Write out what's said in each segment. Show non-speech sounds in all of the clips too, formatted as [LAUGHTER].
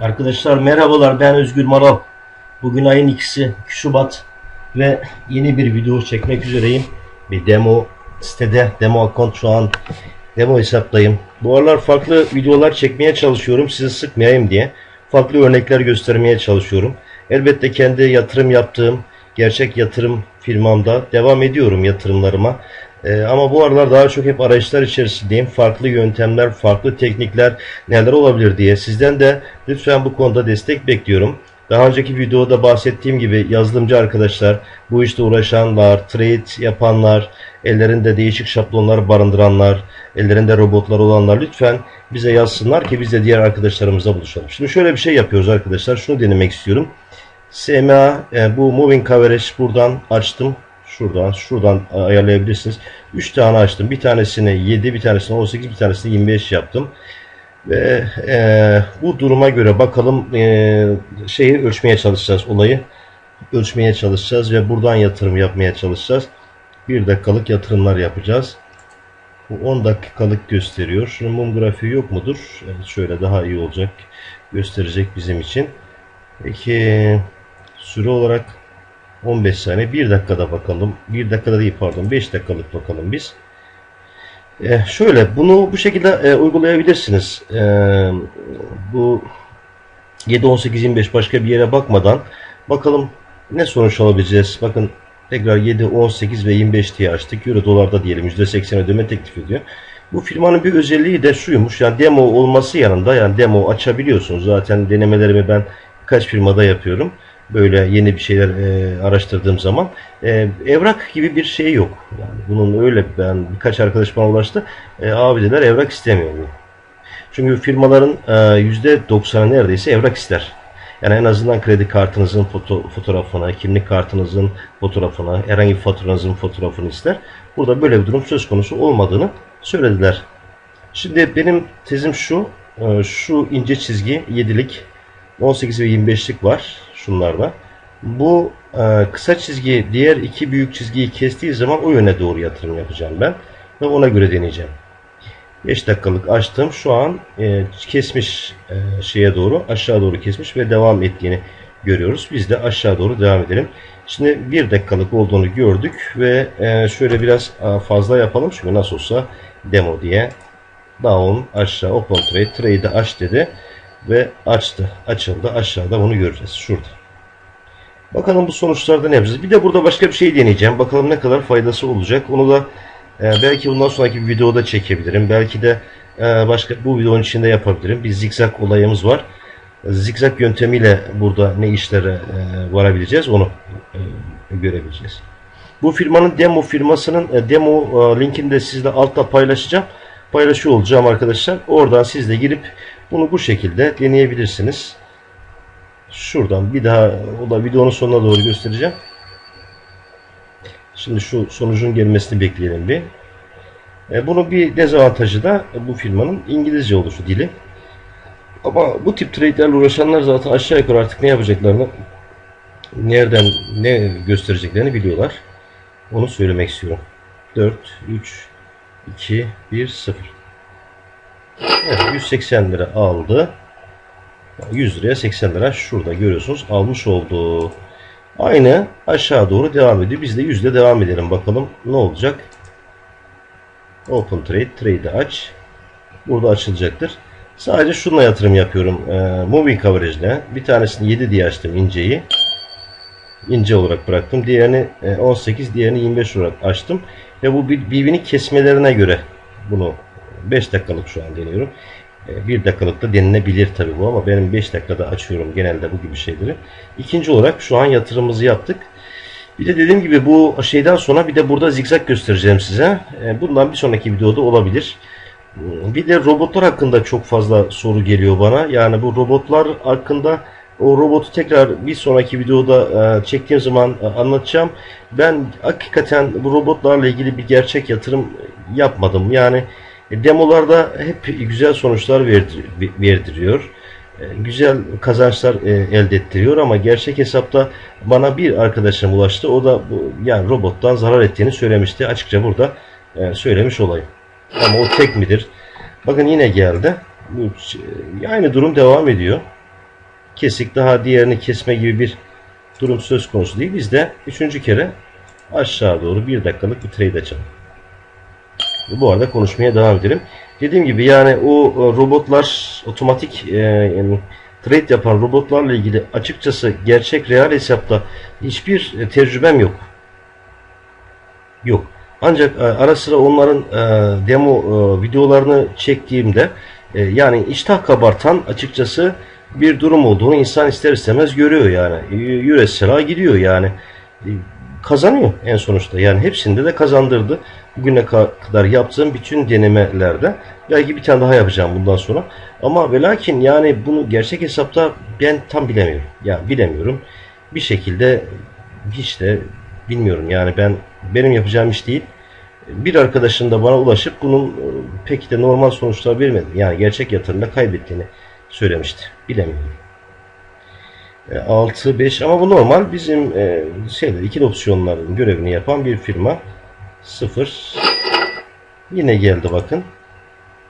Arkadaşlar merhabalar ben Özgür Maral. Bugün ayın ikisi 2 Şubat ve yeni bir video çekmek üzereyim. Bir demo sitede demo account şu an demo hesaptayım. Bu aralar farklı videolar çekmeye çalışıyorum sizi sıkmayayım diye. Farklı örnekler göstermeye çalışıyorum. Elbette kendi yatırım yaptığım gerçek yatırım firmamda devam ediyorum yatırımlarıma. Ee, ama bu aralar daha çok hep arayışlar içerisindeyim. Farklı yöntemler, farklı teknikler neler olabilir diye. Sizden de lütfen bu konuda destek bekliyorum. Daha önceki videoda bahsettiğim gibi yazılımcı arkadaşlar, bu işte uğraşanlar, trade yapanlar, ellerinde değişik şablonlar barındıranlar, ellerinde robotlar olanlar lütfen bize yazsınlar ki biz de diğer arkadaşlarımızla buluşalım. Şimdi şöyle bir şey yapıyoruz arkadaşlar. Şunu denemek istiyorum. SMA e, bu moving coverage buradan açtım. Şuradan şuradan ayarlayabilirsiniz. 3 tane açtım. Bir tanesini 7, bir tanesini 18, bir tanesini 25 yaptım. Ve e, bu duruma göre bakalım e, şeyi ölçmeye çalışacağız olayı. Ölçmeye çalışacağız ve buradan yatırım yapmaya çalışacağız. 1 dakikalık yatırımlar yapacağız. Bu 10 dakikalık gösteriyor. Şunun mum grafiği yok mudur? Evet, şöyle daha iyi olacak. Gösterecek bizim için. Peki süre olarak 15 saniye 1 dakikada bakalım. 1 dakikada değil pardon 5 dakikalık bakalım biz. Ee, şöyle bunu bu şekilde e, uygulayabilirsiniz. Ee, bu 7 18 25 başka bir yere bakmadan bakalım ne sonuç alabileceğiz. Bakın tekrar 7 18 ve 25 diye açtık. Euro dolarda diyelim %80 ödeme teklif ediyor. Bu firmanın bir özelliği de şuymuş. Yani demo olması yanında yani demo açabiliyorsunuz. Zaten denemelerimi ben kaç firmada yapıyorum böyle yeni bir şeyler e, araştırdığım zaman e, evrak gibi bir şey yok. Yani bunun öyle ben birkaç arkadaş bana ulaştı. E, abi dediler evrak istemiyor. Çünkü firmaların e, yüzde 90'ı neredeyse evrak ister. Yani en azından kredi kartınızın foto, fotoğrafını, kimlik kartınızın fotoğrafını, herhangi bir faturanızın fotoğrafını ister. Burada böyle bir durum söz konusu olmadığını söylediler. Şimdi benim tezim şu, e, şu ince çizgi 7'lik 18 ve 25'lik var şunlarda. Bu e, kısa çizgi diğer iki büyük çizgiyi kestiği zaman o yöne doğru yatırım yapacağım ben. Ve ona göre deneyeceğim. 5 dakikalık açtım. Şu an e, kesmiş e, şeye doğru aşağı doğru kesmiş ve devam ettiğini görüyoruz. Biz de aşağı doğru devam edelim. Şimdi 1 dakikalık olduğunu gördük ve e, şöyle biraz e, fazla yapalım. Çünkü nasıl olsa demo diye down aşağı open trade trade'i aç dedi ve açtı. Açıldı. Aşağıda bunu göreceğiz. Şurada. Bakalım bu sonuçlarda ne yapacağız. Bir de burada başka bir şey deneyeceğim. Bakalım ne kadar faydası olacak. Onu da e, belki bundan sonraki bir videoda çekebilirim. Belki de e, başka bu videonun içinde yapabilirim. Bir zikzak olayımız var. Zikzak yöntemiyle burada ne işlere e, varabileceğiz onu e, görebileceğiz. Bu firmanın demo firmasının e, demo e, linkini de sizle altta paylaşacağım. Paylaşıyor olacağım arkadaşlar. Oradan siz de girip bunu bu şekilde deneyebilirsiniz. Şuradan bir daha o da videonun sonuna doğru göstereceğim. Şimdi şu sonucun gelmesini bekleyelim bir. E, bunun bir dezavantajı da bu firmanın İngilizce oluşu dili. Ama bu tip trade'lerle uğraşanlar zaten aşağı yukarı artık ne yapacaklarını nereden ne göstereceklerini biliyorlar. Onu söylemek istiyorum. 4, 3, 2, 1, 0. Evet, 180 lira aldı. 100 liraya 80 lira şurada görüyorsunuz almış oldu. Aynı aşağı doğru devam ediyor. Biz de yüzde devam edelim bakalım ne olacak. Open Trade, Trade'i aç. Burada açılacaktır. Sadece şununla yatırım yapıyorum. E, moving Coverage ile. Bir tanesini 7 diye açtım inceyi. İnce olarak bıraktım. Diğerini e, 18, diğerini 25 olarak açtım. Ve bu birbirini kesmelerine göre bunu 5 dakikalık şu an deniyorum. 1 dakikalık da denilebilir tabi bu ama benim 5 dakikada açıyorum genelde bu gibi şeyleri. İkinci olarak şu an yatırımımızı yaptık. Bir de dediğim gibi bu şeyden sonra bir de burada zigzag göstereceğim size. Bundan bir sonraki videoda olabilir. Bir de robotlar hakkında çok fazla soru geliyor bana. Yani bu robotlar hakkında o robotu tekrar bir sonraki videoda çektiğim zaman anlatacağım. Ben hakikaten bu robotlarla ilgili bir gerçek yatırım yapmadım. Yani demolarda hep güzel sonuçlar verdiriyor. Güzel kazançlar elde ettiriyor ama gerçek hesapta bana bir arkadaşım ulaştı. O da bu, yani robottan zarar ettiğini söylemişti. Açıkça burada söylemiş olayım. Ama o tek midir? Bakın yine geldi. Bu, aynı durum devam ediyor. kesik daha diğerini kesme gibi bir durum söz konusu değil. Biz de üçüncü kere aşağı doğru bir dakikalık bir trade açalım. Bu arada konuşmaya devam edelim. Dediğim gibi yani o e, robotlar otomatik e, yani trade yapan robotlarla ilgili açıkçası gerçek real hesapta hiçbir e, tecrübem yok. Yok. Ancak e, ara sıra onların demo videolarını çektiğimde yani iştah kabartan açıkçası bir durum olduğunu insan ister istemez görüyor yani. Yüresela gidiyor yani. Kazanıyor en sonuçta. Yani hepsinde de kazandırdı. Bugüne ka- kadar yaptığım bütün denemelerde belki bir tane daha yapacağım bundan sonra. Ama ve lakin yani bunu gerçek hesapta ben tam bilemiyorum. Yani bilemiyorum. Bir şekilde hiç de bilmiyorum. Yani ben benim yapacağım iş değil. Bir arkadaşın da bana ulaşıp bunun e, pek de normal sonuçlar vermedi. Yani gerçek yatırımda kaybettiğini söylemişti. Bilemiyorum. 6 5 ama bu normal bizim e, şeyler ikili opsiyonların görevini yapan bir firma. 0 yine geldi bakın.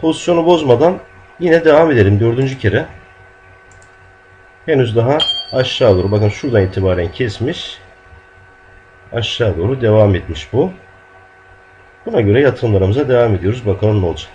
Pozisyonu bozmadan yine devam edelim dördüncü kere. Henüz daha aşağı doğru bakın şuradan itibaren kesmiş. Aşağı doğru devam etmiş bu. Buna göre yatırımlarımıza devam ediyoruz. Bakalım ne olacak.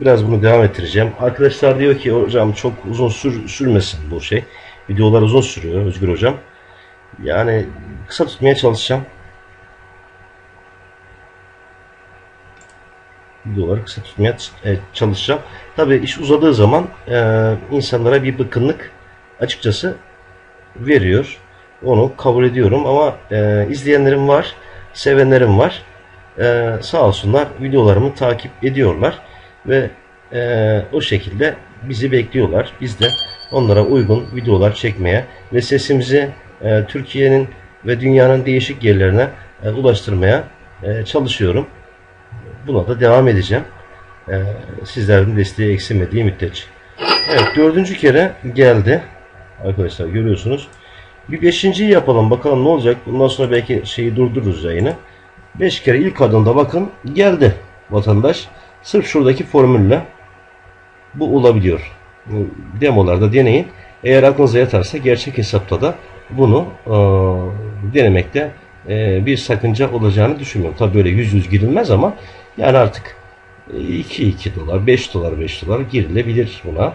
Biraz bunu devam ettireceğim. Arkadaşlar diyor ki hocam çok uzun sür, sürmesin bu şey. Videolar uzun sürüyor Özgür hocam. Yani kısa tutmaya çalışacağım. Videoları kısa tutmaya e, çalışacağım. Tabi iş uzadığı zaman e, insanlara bir bıkkınlık açıkçası veriyor. Onu kabul ediyorum ama e, izleyenlerim var, sevenlerim var. E, sağ olsunlar videolarımı takip ediyorlar ve e, o şekilde bizi bekliyorlar. Biz de onlara uygun videolar çekmeye ve sesimizi e, Türkiye'nin ve dünyanın değişik yerlerine e, ulaştırmaya e, çalışıyorum. Buna da devam edeceğim. E, sizlerin desteği eksilmediği müddetçe. Evet dördüncü kere geldi. Arkadaşlar görüyorsunuz. Bir beşinciyi yapalım bakalım ne olacak. Bundan sonra belki şeyi durdururuz yayını. Beş kere ilk adımda bakın geldi vatandaş. Sırf şuradaki formülle bu olabiliyor. Demolarda deneyin. Eğer aklınıza yatarsa gerçek hesapta da bunu e, denemekte e, bir sakınca olacağını düşünmüyorum. Tabi böyle yüz yüz girilmez ama yani artık 2-2 dolar, 5 dolar, 5 dolar girilebilir buna.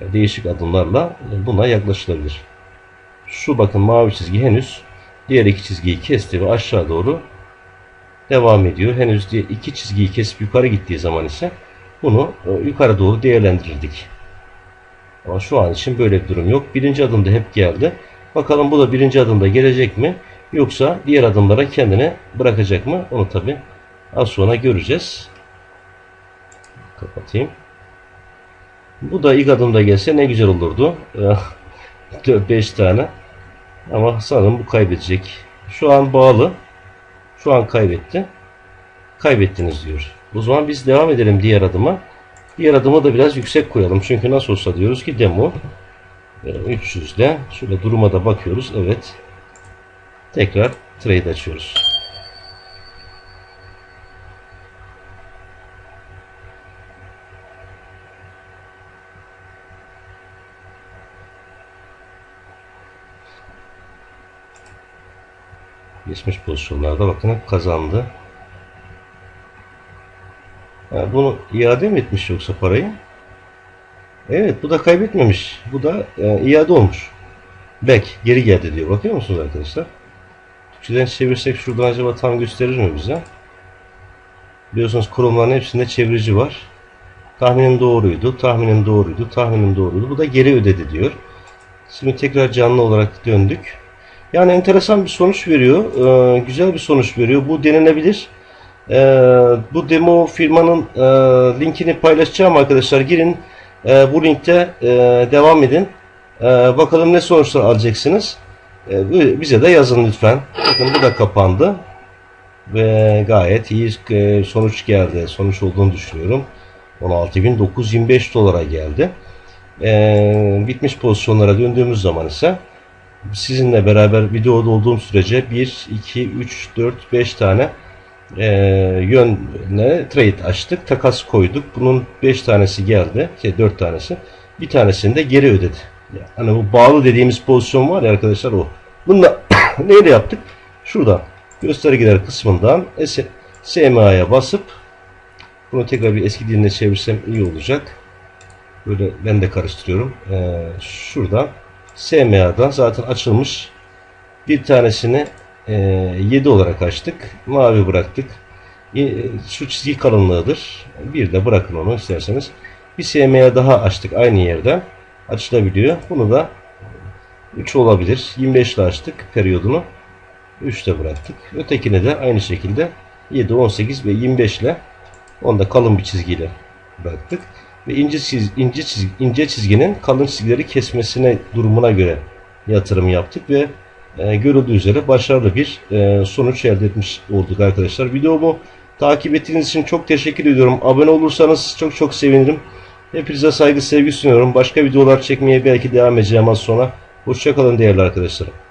E, Değişik adımlarla buna yaklaşılabilir. Şu bakın mavi çizgi henüz diğer iki çizgiyi kesti ve aşağı doğru devam ediyor. Henüz diye iki çizgiyi kesip yukarı gittiği zaman ise bunu e, yukarı doğru değerlendirirdik. Ama şu an için böyle bir durum yok. Birinci adımda hep geldi. Bakalım bu da birinci adımda gelecek mi? Yoksa diğer adımlara kendini bırakacak mı? Onu tabi az sonra göreceğiz. Kapatayım. Bu da ilk adımda gelse ne güzel olurdu. [LAUGHS] 4-5 tane. Ama sanırım bu kaybedecek. Şu an bağlı. Şu an kaybetti. Kaybettiniz diyor. O zaman biz devam edelim diğer adıma. Diğer adımı da biraz yüksek koyalım. Çünkü nasıl olsa diyoruz ki demo 300'de şöyle duruma da bakıyoruz. Evet. Tekrar trade açıyoruz. Geçmiş pozisyonlarda bakın hep kazandı. Ha, bunu iade mi etmiş yoksa parayı? Evet bu da kaybetmemiş. Bu da e, iade olmuş. Back geri geldi diyor. Bakıyor musunuz arkadaşlar? Türkçeden çevirsek şuradan acaba tam gösterir mi bize? Biliyorsunuz kurumların hepsinde çevirici var. Tahminim doğruydu, tahminim doğruydu, tahminim doğruydu. Bu da geri ödedi diyor. Şimdi tekrar canlı olarak döndük. Yani enteresan bir sonuç veriyor. Ee, güzel bir sonuç veriyor. Bu denenebilir. Ee, bu demo firmanın e, linkini paylaşacağım arkadaşlar. Girin e, bu linkte e, devam edin. E, bakalım ne sonuçlar alacaksınız. E, bize de yazın lütfen. Bakın bu da kapandı. Ve gayet iyi e, sonuç geldi. Sonuç olduğunu düşünüyorum. 16.925 dolara geldi. E, bitmiş pozisyonlara döndüğümüz zaman ise sizinle beraber videoda olduğum sürece 1, 2, 3, 4, 5 tane e, yönle trade açtık. Takas koyduk. Bunun 5 tanesi geldi. Şey 4 tanesi. Bir tanesini de geri ödedi. Yani bu bağlı dediğimiz pozisyon var ya arkadaşlar o. Bunda [COUGHS] neyle yaptık? Şuradan göstergeler kısmından SMA'ya basıp bunu tekrar bir eski diline çevirsem iyi olacak. Böyle ben de karıştırıyorum. Ee, şuradan SMA'dan zaten açılmış bir tanesini e, 7 olarak açtık. Mavi bıraktık. E, Şu çizgi kalınlığıdır. Bir de bırakın onu isterseniz. Bir SMA daha açtık aynı yerden. Açılabiliyor. Bunu da 3 olabilir. 25 ile açtık periyodunu. 3'te bıraktık. Ötekini de aynı şekilde 7, 18 ve 25 ile onu da kalın bir çizgiyle bıraktık. Ve ince, çiz, ince, çizgi, ince çizginin kalın çizgileri kesmesine durumuna göre yatırım yaptık ve e, görüldüğü üzere başarılı bir e, sonuç elde etmiş olduk arkadaşlar. Videomu takip ettiğiniz için çok teşekkür ediyorum. Abone olursanız çok çok sevinirim. Hepinize saygı sevgi sunuyorum. Başka videolar çekmeye belki devam edeceğim az sonra. Hoşçakalın değerli arkadaşlarım.